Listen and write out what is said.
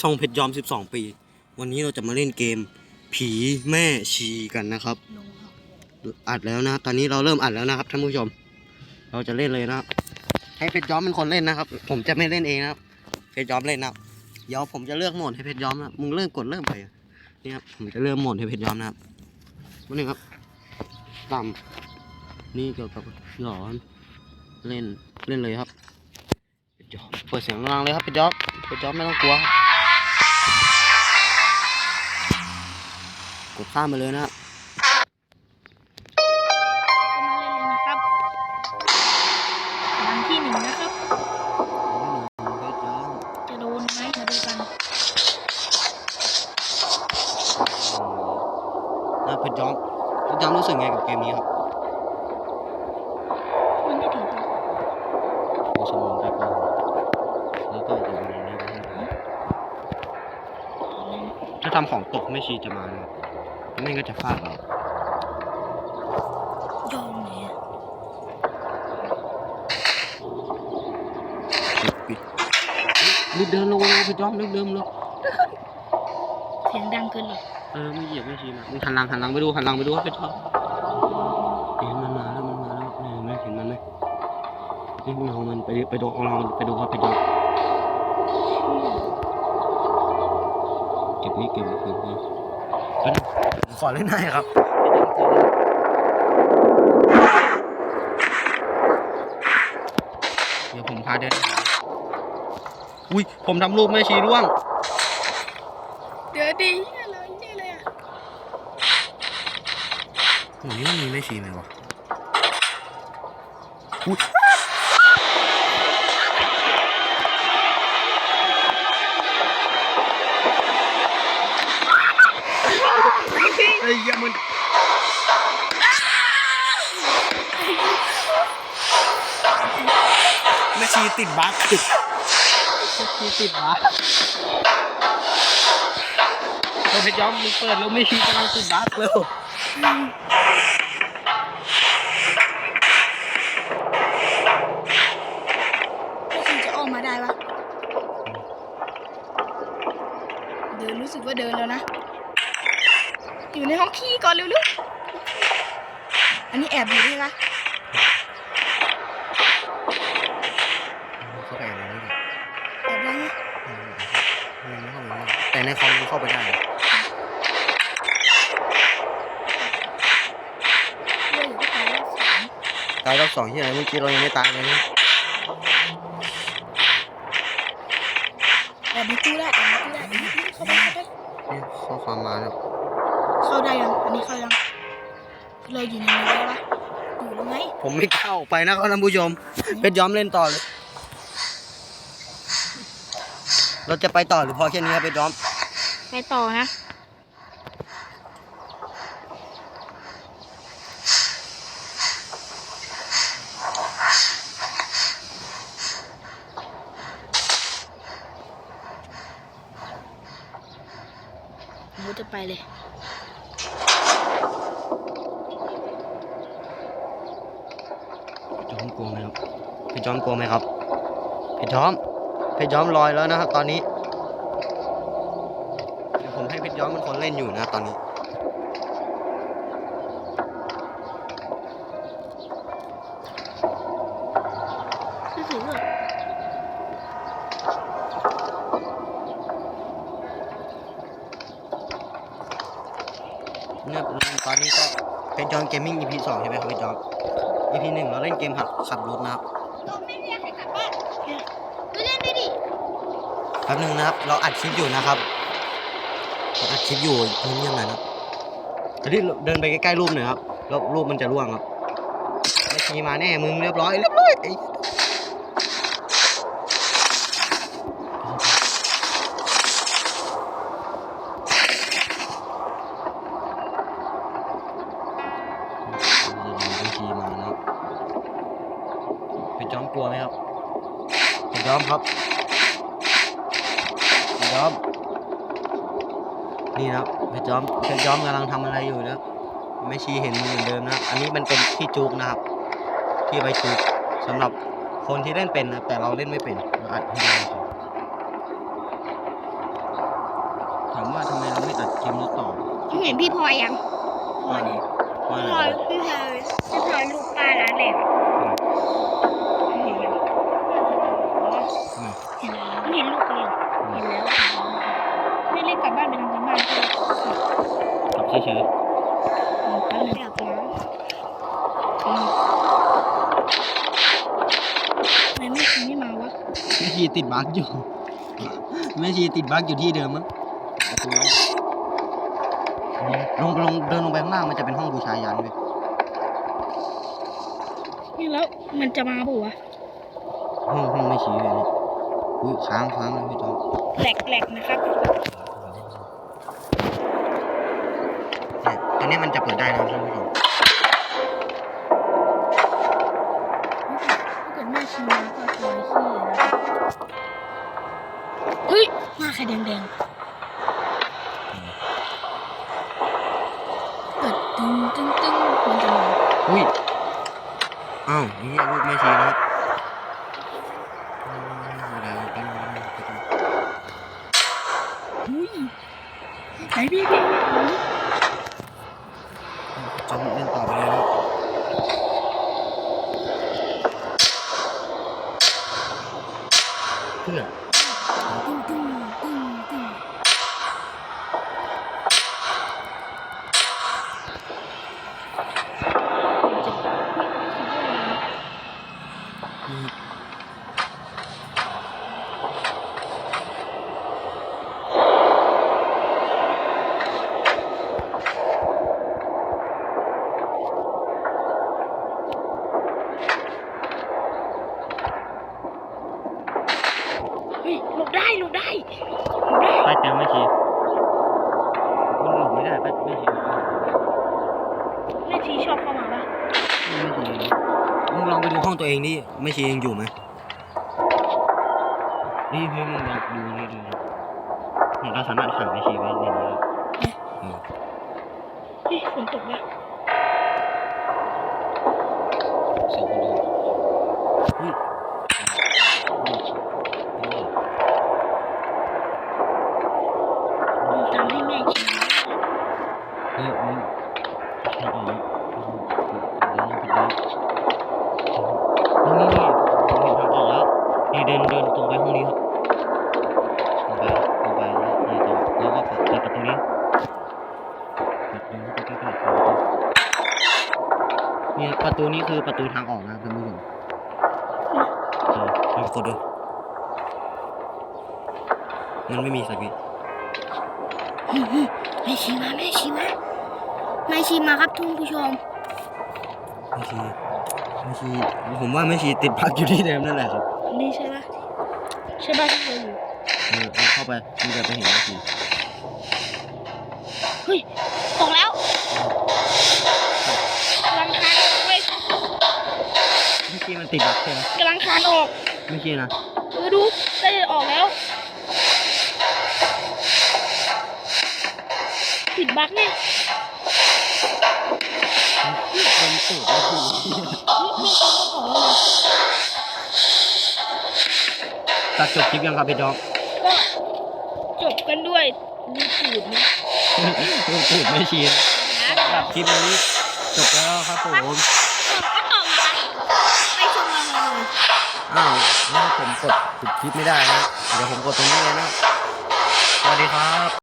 ช่องเพชรยอม 12 ปี วันนี้เราจะมาเล่นเกม ผีแม่ชีกันนะครับ อัดแล้วนะครับตอนนี้เราเริ่มอัดแล้วนะครับท่านผู้ชม เราจะเล่นเลยนะครับให้เพชรย้อมเป็นคนเล่นนะครับ ผมจะไม่เล่นเองนะครับ เพชรย้อมเล่นนะเดี๋ยวผมจะเลือกโหมดให้เพชรย้อมนะมึงเริ่มกดเริ่มไปนี่ครับ ผมจะเลือกโหมดให้เพชรย้อมนะครับวันนี้ครับ ต่ำนี่เกี่ยวกับหลอน เล่น เล่นเลยครับเพชรย้อมเปิดเสียงกลางเลยครับเพชรย้อมเพชรย้อมไม่ต้องกลัว กดข้ามไปเลยนะครับก็มาเล่นเลยนะครับวันที่หนึ่งนะครับเพชรย้อมจะโดนไหมมาดูกันนะเพชรย้อมเพชรย้อมรู้สึกไงกับเกมนี้ครับมันไม่ถึงตัวโอสมุนไพรก่อนแล้วก็จะมีนี้ด้วยถ้าทำของตกไม่ชีจะมานะครับ ไม่งั้นก็จะฟาดเรายอมไหนอะปิดรีบเดินลงเลยเพชรย้อมรีบเดินลงเสียงดังเกินเลยเออไม่เหยียบไม่ชีมามึงหันหลังหันหลังไปดูหันหลังไปดูว่าเพชรย้อมเห็นมันมาแล้วมันมาแล้วเนี่ยเห็นไหมเห็นมันไหมนี่มึงเอามันไปไปดูเอาเรามันไปดูครับเพชรย้อมเก็บนี่เก็บนี่เก็บนี่ เอ้ยผมขอเล่นได้ครับเดี๋ยวผมพาเดินหาอุ้ยผมทำรูปแม่ชีร่วง เดี๋ยวดีอะไรนี่เลยอะโอ้ยมันมีแม่ชีไหมวะอุ้ย ติดบั๊กแม่ชีติดบั๊กเราเพชรย้อมมึงเปิดแล้วแม่ชีกำลังติดบั๊กเลยก็คือจะออกมาได้ปะเดินรู้สึกว่าเดินแล้วนะ อยู่ในห้องขี้ก่อนเร็วๆ อันนี้แอบอยู่ด้วยปะ ในคอมมันเข้าไปได้นะเลื่อนอยู่ที่ตายแล้วสามตายรอบสองที่ไหนเมื่อกี้เรายังไม่ตายเลยนะแอบในตู้ได้แอบในตู้ได้เข้าไปเข้าไปนี่ข้อความมาแล้วเข้าได้ยังอันนี้เข้ายังเราอยู่ในนี้ได้ปะอยู่แล้วไงผมไม่กล้าออกไปนะครับท่านผู้ชมเป็นย้อมเล่นต่อเลย เราจะไปต่อหรือพอแค่นี้ครับเป็นย้อมไป ต่อนะผมจะไปเลยจอมกลัวไหมครับพี่จอมกลัวไหมครับพี่จอมพี่จอมลอยแล้วนะครับตอนนี้ เดี๋ยวผมให้พี่จอมเป็นคนเล่นอยู่นะตอนนี้ ไม่ถึงหรอกเนี่ยตอนนี้ก็เป็นจอมเกมมิ่ง EP สองใช่ไหมครับพี่จอม EP หนึ่งเราเล่นเกมขับขับรถนะครับไม่เรียกใครกลับบ้านดูเล่นได้ดิแป๊บนึงนะครับ เราอัดคลิปอยู่นะครับเรา อัดคลิปอยู่เงียบๆหน่อยครับเดี๋ยวเดินไปใกล้ๆรูปหน่อยครับแล้วรูปมันจะร่วงครับไม่ชีมาแน่มึงเรียบร้อยเรียบร้อยไอ้ไม่ชีมาครับเป็นจอมกลัวไหมครับเป็นจอมครับเพชรย้อม นี่นะครับเพชรย้อมเพชรย้อมกำลังทำอะไรอยู่นะครับไม่ชี้เห็นเหมือนเดิมนะครับอันนี้มันเป็นที่จุกนะครับ ที่ไปจุกสำหรับคนที่เล่นเป็นนะครับแต่เราเล่นไม่เป็นเราอัดให้ดูครับทีมรถต่อมึงเห็นพี่พลอยยังว่าไงว่าพี่ไงพลอยพี่พลอยพี่พลอยลูกป้าร้านเหล็ก เฉยแป๊บนึงไปอาบน้ำอืมทำไมไม่คิดไม่มาวะแม่ชีติดบั๊กอยู่ แม่ชีติดบั๊กอยู่ที่เดิมมั้งประตูลงลงเดินลงไปข้างล่างมันจะเป็นห้องบูชายันเลยนี่แล้วมันจะมาบุวะห้องห้องแม่ชี้เลยเนี่ยอุ้ยค้างค้างเลยพี่จอมแหลกแหลกนะครับ เนี่ย ตอนนี้มันจะเปิดได้นะครับท่านผู้ชมถ้าเกิดแม่ชีมาก็ซอยขี้นะครับเฮ้ยหน้าใครแดงๆเกิดตึ้งตึงตึงมันจะมาอุ้ยอ้าวนี่ลูกแม่ชีนะครับอุ้ยไหนพี่พี่ไหน จอมเล่นต่อไปเลยนะเพื่อ ตึงตึงตึงตึงเฮ้ยหลบได้หลบได้หลบได้ ไปเต็มแม่ชีมันหลบไม่ได้ไป แม่ชีชอบเข้ามาปะแม่ชีมึงลองไปดูห้องตัวเองดิแม่ชียังอยู่ไหมนี่เพื่อนมึงลองดูนี่ดูนะเราสามารถขังแม่ชีไว้ในนี้ได้เฮ้ยฝนตกแล้ว เสียงคนดูเฮ้ย มึงตามให้แม่ชี เฮ้ยมึงใช่ก่อนนะเดิ นไปเดินนี่นี่ผมเห็นทางออกแล้วนี่เดินเดินตรงไปห้องนี้ครับตรงไปตรงไปแล้วนี่ต่อแล้วก็เปิดเปิดประตูนี้เปิดประตูใกล้ๆเปิดประตูเนี่ยประตูนี้คือประตูทางออกนะครับท่านผู้ชมเออลองกดดูมันไม่มีสวิตช์แม่ชีมาแม่ชีมาแม่ชีมาครับทุกผู้ชม ไม่ชีไม่ชีผมว่าไม่ชีติดพักอยู่ที่เดิมนั่นแหละครับนี่ใช่ปะใช่ปะที่เราอยู่เออเอาเข้าไปมันจะไปเห็นไม่ชีเฮ้ยตกแล้วกำลังคานออกเว้ยไม่ชีมันติดบักใช่ไหมกำลังคานออกไม่ชีนะเออดูได้ออก จบคลิปยังครับพี่จ๊อกก็จบกันด้วยดูสูตรนะลูกสูตรไม่ชีนะนะสำหรับคลิปนี้จบแล้วครับผมจบก็ต่อไปไปชมเราเลยอ้าวแล้วผมกดปิดคลิปไม่ได้นะเดี๋ยวผมกดตรงนี้เลยนะสวัสดีครับ